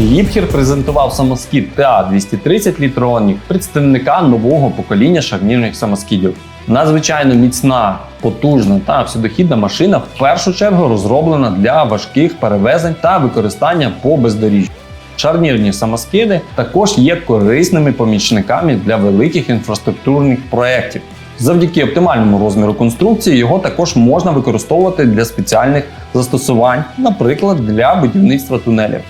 Ліпхер презентував самоскід TA230 Літронік, представника нового покоління шарнірних самоскідів. Надзвичайно міцна, потужна та всюдохідна машина в першу чергу розроблена для важких перевезень та використання по бездоріжжю. Шарнірні самоскиди також є корисними помічниками для великих інфраструктурних проєктів. Завдяки оптимальному розміру конструкції його також можна використовувати для спеціальних застосувань, наприклад, для будівництва тунелів.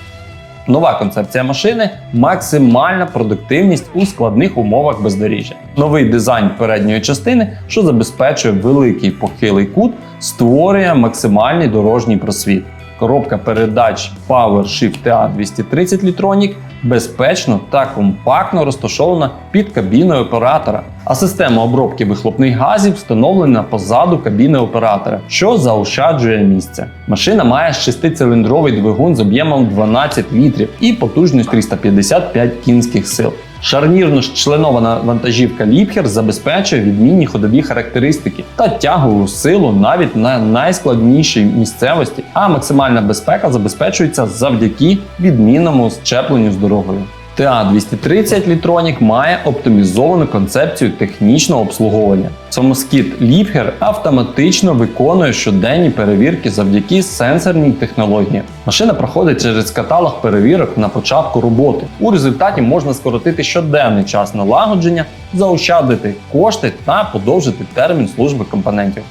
Нова концепція машини максимальна продуктивність у складних умовах бездоріжжя. Новий дизайн передньої частини, що забезпечує великий похилий кут, створює максимальний дорожній просвіт. Коробка передач PowerShift TA230 Litronic безпечно та компактно розташована під кабіною оператора, а система обробки вихлопних газів встановлена позаду кабіни оператора, що заощаджує місце. Машина має шестициліндровий двигун з об'ємом 12 літрів і потужність 355 кінських сил. Шарнірно членована вантажівка Ліпхер забезпечує відмінні ходові характеристики та тягову силу навіть на найскладнішій місцевості, а максимальна безпека забезпечується завдяки відмінному щепленню з дорогою. TA230 Litronic має оптимізовану концепцію технічного обслуговування. Самоскід Ліпхер автоматично виконує щоденні перевірки завдяки сенсорній технології. Машина проходить через каталог перевірок на початку роботи. У результаті можна скоротити щоденний час налагодження, заощадити кошти та подовжити термін служби компонентів.